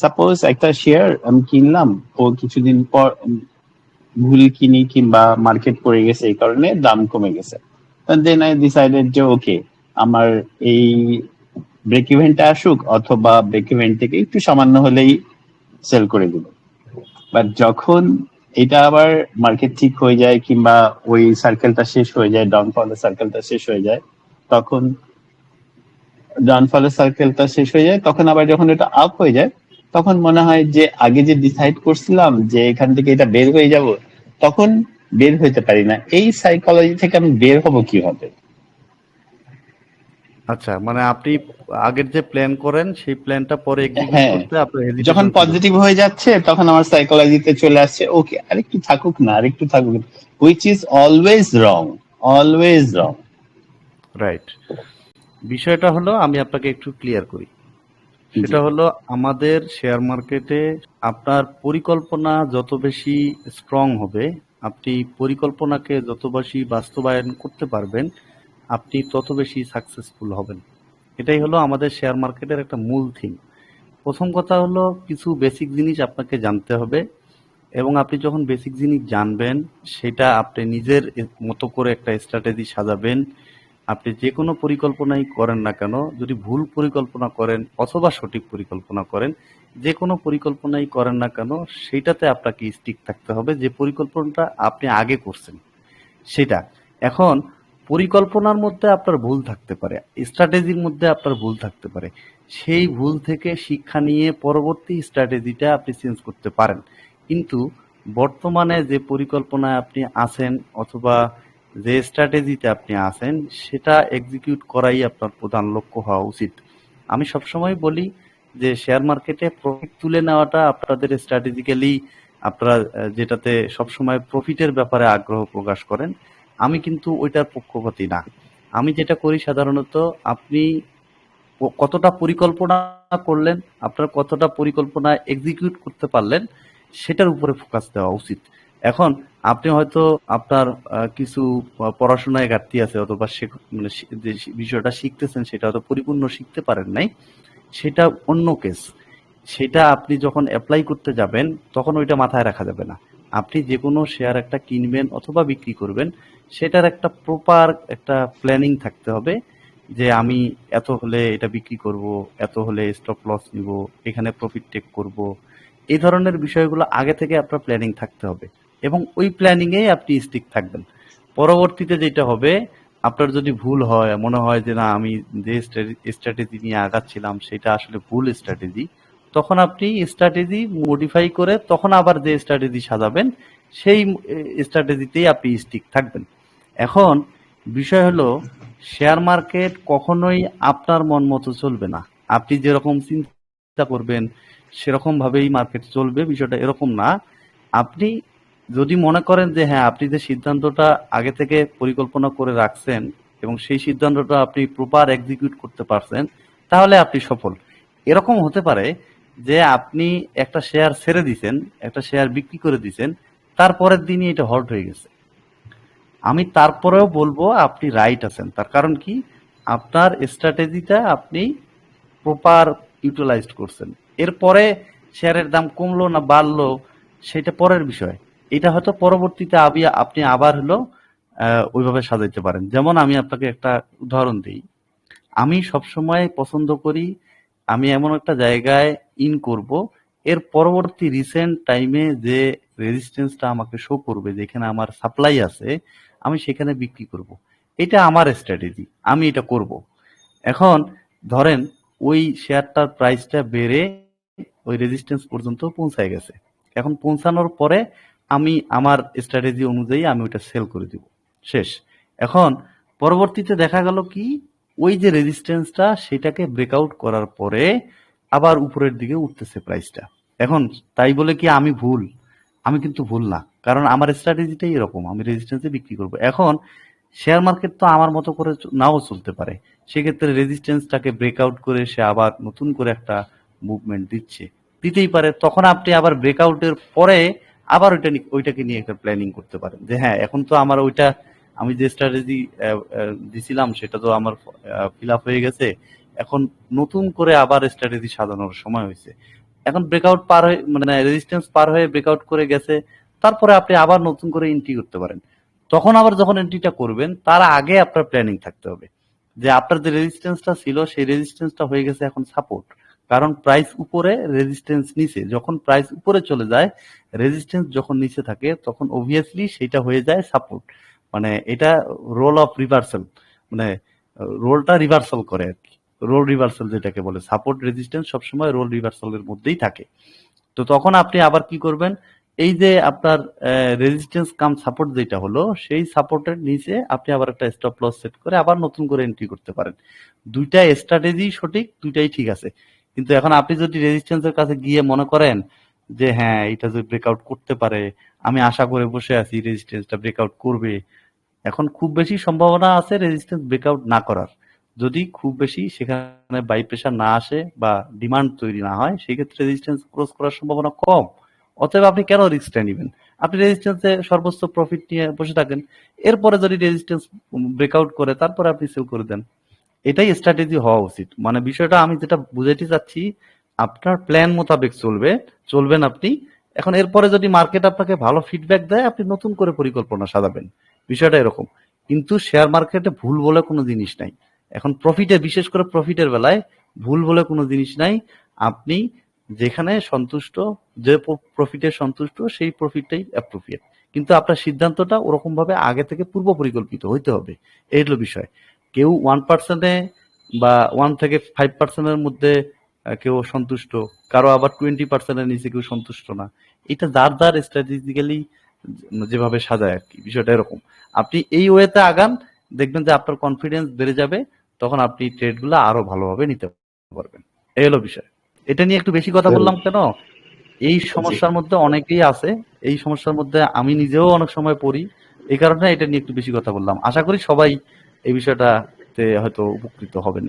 Suppose একটা share আমি কিনলাম, ও কিছুদিন পর ভুল কিনি কিংবা মার্কেট পড়ে গেছে এই কারণে দাম কমে গেছে। দেন আই ডিসাইডেড যে ওকে আমার এই ব্রেক ইভেন্টটা আসুক অথবা ব্রেক ইভেন্ট থেকে একটু সামান্য হলেই সেল করে দিব। বাট যখন এটা আবার মার্কেট ঠিক হয়ে যায় কিংবা ওই সার্কেলটা শেষ হয়ে যায় ডাউনফলের সার্কেলটা শেষ হয়ে যায়, তখন ডাউনফলের সার্কেলটা শেষ হয়ে যায়, তখন আবার যখন এটা আপ হয়ে যায় তখন মনে হয় যে আগে যে ডিসাইড করছিলাম যে এখান থেকে এটা বের হয়ে যাব তখন বের হইতে পারি না। এই সাইকোলজি থেকে আমি বের হব কীভাবে? আচ্ছা মানে আপনি আগের যে প্ল্যান করেন সেই প্ল্যানটা পরে হ্যাঁ। করতে যখন। পজিটিভ হয়ে যাচ্ছে তখন আমার সাইকোলজিতে চলে আসছে ওকে আরেকটু থাকুক না আরেকটু থাকুক which is always wrong always wrong right বিষয়টা হলো আমি আপনাকে একটু ক্লিয়ার করি। সেটা হলো আমাদের শেয়ার মার্কেটে আপনার পরিকল্পনা যত বেশি স্ট্রং হবে, আপনি পরিকল্পনাকে যত বেশি বাস্তবায়ন করতে পারবেন, আপনি তত বেশি সাকসেসফুল হবেন। এটাই হলো আমাদের শেয়ার মার্কেটের একটা মূল থিম প্রথম কথা হলো কিছু বেসিক জিনিস আপনাকে জানতে হবে এবং আপনি যখন বেসিক জিনিস জানবেন, সেটা আপনি নিজের মতো করে একটা স্ট্র্যাটেজি সাজাবেন। আপনি যে কোনো পরিকল্পনাই করেন না কেন, যদি ভুল পরিকল্পনা করেন অথবা সঠিক পরিকল্পনা করেন, যে কোনো পরিকল্পনাই করেন না কেন, সেটাতে আপনাকে স্টিক থাকতে হবে। যে পরিকল্পনাটা আপনি আগে করছেন, সেটা। এখন পরিকল্পনার মধ্যে আপনার ভুল থাকতে পারে স্ট্র্যাটেজির মধ্যে আপনার ভুল থাকতে পারে। সেই ভুল থেকে শিক্ষা নিয়ে পরবর্তী স্ট্র্যাটেজিটা আপনি চেঞ্জ করতে পারেন। কিন্তু বর্তমানে যে পরিকল্পনায় আপনি আছেন অথবা যে স্ট্র্যাটেজিতে আপনি আছেন, সেটা এক্সিকিউট করাই আপনার প্রধান লক্ষ্য হওয়া উচিত। আমি সবসময় বলি যে শেয়ার মার্কেটে প্রফিট তুলে নেওয়াটা আপনাদের স্ট্র্যাটেজিক্যালি আপনারা যেটাতে সবসময় প্রফিটের ব্যাপারে আগ্রহ প্রকাশ করেন, আমি কিন্তু ওইটার পক্ষপাতী না। আমি যেটা করি সাধারণত, আপনি কতটা পরিকল্পনা করলেন, আপনার কতটা পরিকল্পনা এক্সিকিউট করতে পারলেন, সেটার উপরে ফোকাস দেওয়া উচিত। এখন আপনি হয়তো আপনার কিছু পড়াশোনায় ঘাটতি আছে অথবা মানে বিষয়টা শিখতেছেন সেটা হয়তো পরিপূর্ণ শিখতে পারেন নাই। সেটা অন্য কেস। সেটা আপনি যখন অ্যাপ্লাই করতে যাবেন, তখন ওইটা মাথায় রাখা যাবে না। আপনি যে কোনো শেয়ার একটা কিনবেন অথবা বিক্রি করবেন, সেটার একটা প্রপার একটা প্ল্যানিং থাকতে হবে যে আমি এত হলে এটা বিক্রি করব, এত হলে স্টপ লস নিব, এখানে প্রফিট টেক করব। এই ধরনের বিষয়গুলো আগে থেকে আপনার প্ল্যানিং থাকতে হবে। এবং ওই প্ল্যানিংয়ে আপনি স্টিক থাকবেন। পরবর্তীতে যেটা হবে, আপনার যদি ভুল হয়, মনে হয় যে না, আমি যে স্ট্র্যাটেজি নিয়ে আগাচ্ছিলাম, সেটা আসলে ভুল স্ট্র্যাটেজি তখন আপনি স্ট্র্যাটেজি মডিফাই করে তখন আবার যে স্ট্র্যাটেজি সাজাবেন, সেই স্ট্র্যাটেজিতেই আপনি স্টিক থাকবেন। এখন বিষয় হলো শেয়ার মার্কেট কখনোই আপনার মন মতো চলবে না। আপনি যেরকম চিন্তা করবেন সেরকম ভাবেই মার্কেট চলবে, বিষয়টা এরকম না। আপনি যদি মনে করেন যে হ্যাঁ আপনি যে সিদ্ধান্তটা আগে থেকে পরিকল্পনা করে রাখছেন এবং সেই সিদ্ধান্তটা আপনি প্রপার এক্সিকিউট করতে পারছেন, তাহলে আপনি সফল। এরকম হতে পারে যে, আপনি একটা শেয়ার ছেড়ে দিছেন, একটা শেয়ার বিক্রি করে দিছেন, তারপরের দিনই এটা হল্ট হয়ে গেছে। আমি তারপরেও বলব, আপনি রাইট আছেন। তার কারণ কি? আপনার স্ট্র্যাটেজিটা আপনি প্রপার ইউটিলাইজড করছেন। এরপরে শেয়ারের দাম কমলো না বাড়লো, সেটা পরের বিষয়। এটা হয়তো পরবর্তীতে আবি আপনি আবার হলো ওইভাবে সাজাইতে পারেন। যেমন আমি আপনাকে একটা উদাহরণ দিই। আমি সবসময় পছন্দ করি, আমি এমন একটা জায়গায় ইন করব, এর পরবর্তী রিসেন্ট টাইমে যে রেজিস্ট্যান্সটা আমাকে শো করবে, যেখানে আমার সাপ্লাই আছে, আমি সেখানে বিক্রি করব। এটা আমার স্ট্র্যাটেজি আমি এটা করব। এখন ধরেন, ওই শেয়ারটার প্রাইসটা বেড়ে ওই রেজিস্ট্যান্স পর্যন্ত পৌঁছায় গেছে। এখন পৌঁছানোর পরে আমি আমার স্ট্র্যাটেজি অনুযায়ী আমি ওটা সেল করে দিব। শেষ। এখন পরবর্তীতে দেখা গেল কি, ওই যে রেজিস্ট্যান্সটা সেটাকে ব্রেকআউট করার পরে আবার উপরের দিকে উঠতেছে প্রাইসটা এখন তাই বলে কি আমি ভুল? আমি কিন্তু ভুল না। কারণ আমার স্ট্র্যাটেজিটাই এরকম, আমি রেজিস্ট্যান্সে বিক্রি করব। এখন শেয়ার মার্কেট তো আমার মতো করে নাও চলতে পারে। সেক্ষেত্রে রেজিস্ট্যান্সটাকে ব্রেকআউট করে সে আবার নতুন করে একটা মুভমেন্ট দিচ্ছে। দিতেই পারে। তখন আপনি আবার ব্রেকআউটের পরে আবার ওইটা ওইটাকে নিয়ে একটা প্ল্যানিং করতে পারেন। যে হ্যাঁ এখন তো আমার ওইটা আমি যে স্ট্র্যাটেজি দিছিলাম, সেটা তো আমার ফিল আপ হয়ে গেছে। এখন নতুন করে আবার স্ট্র্যাটেজি সাজানোর সময় হয়েছে। এখন ব্রেকআউট পার হয়ে মানে রেজিস্ট্যান্স পার হয়ে ব্রেকআউট করে গেছে। তারপরে আপনি আবার নতুন করে এন্ট্রি করতে পারেন। তখন আবার যখন এন্ট্রিটা করবেন, তার আগে আপনার প্ল্যানিং থাকতে হবে। যে আপনার যে রেজিস্ট্যান্সটা ছিল, সেই রেজিস্ট্যান্সটা হয়ে গেছে এখন সাপোর্ট কারণ প্রাইস উপরে রেজিস্ট্যান্স নিচে। যখন প্রাইস উপরে চলে যায় রেজিস্ট্যান্স যখন নিচে থাকে, তখন অবভিয়াসলি সেটা হয়ে যায় সাপোর্ট মানে এটা রোল অফ রিভার্সাল মানে রোলটা রিভার্সাল করে আর কি। রোল রিভার্সাল যেটাকে বলে সাপোর্ট রেজিস্ট্যান্স সবসময় রোল রিভার্সালের মধ্যেই থাকে। তো তখন আপনি আবার কি করবেন, এই যে আপনার রেজিস্ট্যান্স কাম সাপোর্ট যেটা হলো, সেই সাপোর্টের নিচে আপনি আবার একটা স্টপ লস সেট করে আবার নতুন করে এন্ট্রি করতে পারেন। দুইটা স্ট্র্যাটেজি সঠিক, দুইটাই ঠিক আছে। কিন্তু এখন আপনি যদি রেজিস্ট্যান্সের কাছে গিয়ে মনে করেন যে হ্যাঁ এটা যদি ব্রেকআউট করতে পারে, আমি আশা করে বসে আছি রেজিস্ট্যান্সটা ব্রেকআউট করবে, এখন খুব বেশি সম্ভাবনা আছে রেজিস্ট্যান্স ব্রেকআউট না করার। যদি খুব বেশি সেখানে বাই প্রেশার না আসে বা ডিমান্ড তৈরি না হয় সেই ক্ষেত্রে রেজিস্ট্যান্স ক্রস করার সম্ভাবনা কম। অতএব আপনি কেন রিস্কটা নেবেন? আপনি রেজিস্ট্যান্সে সর্বোচ্চ প্রফিট নিয়ে বসে থাকেন। এরপরে যদি রেজিস্ট্যান্স ব্রেকআউট করে, তারপরে আপনি সেল করে দেন। এটাই স্ট্র্যাটেজি হওয়া উচিত। মানে বিষয়টা আমি যেটা বুঝাইতে চাচ্ছি, আপনার প্ল্যান মোতাবেক চলবে, চলবেন আপনি। এখন এরপরে যদি মার্কেট আপনাকে ভালো ফিডব্যাক দেয়, আপনি নতুন করে পরিকল্পনা সাজাবেন। বিষয়টা এরকম। কিন্তু শেয়ার মার্কেটে ভুল বলে কোনো জিনিস নাই। এখন প্রফিটে বিশেষ করে প্রফিটের বেলায়, ভুল বলে কোনো জিনিস নাই। আপনি যেখানে সন্তুষ্ট, যে প্রফিটে সন্তুষ্ট, সেই প্রফিটটাই অ্যাপ্রোপ্রিয়েট কিন্তু আপনার সিদ্ধান্তটা ওরকম ভাবে আগে থেকে পূর্ব পরিকল্পিত হইতে হবে। এই হলো বিষয়। কেউ ওয়ান পার্সেন্টে বা ওয়ান থেকে ফাইভ পার্সেন্টের মধ্যে কেউ সন্তুষ্ট কারও আবার টোয়েন্টি পার্সেন্টের নিচে কেউ সন্তুষ্ট না। এটা যার যার স্ট্র্যাটেজিক্যালি যেভাবে সাজায় আর কি বিষয়টা এরকম। আপনি এই ওয়েতে আগান দেখবেন যে আপনার কনফিডেন্স বেড়ে যাবে তখন আপনি ট্রেডগুলো আরও ভালোভাবে নিতে পারবেন। এই হলো বিষয়। এটা নিয়ে একটু বেশি কথা বললাম কেন? এই সমস্যার মধ্যে অনেকেই আছে এই সমস্যার মধ্যে আমি নিজেও অনেক সময় পড়ি এই কারণে এটা নিয়ে একটু বেশি কথা বললাম। আশা করি সবাই এই বিষয়টাতে হয়তো উপকৃত হবেন।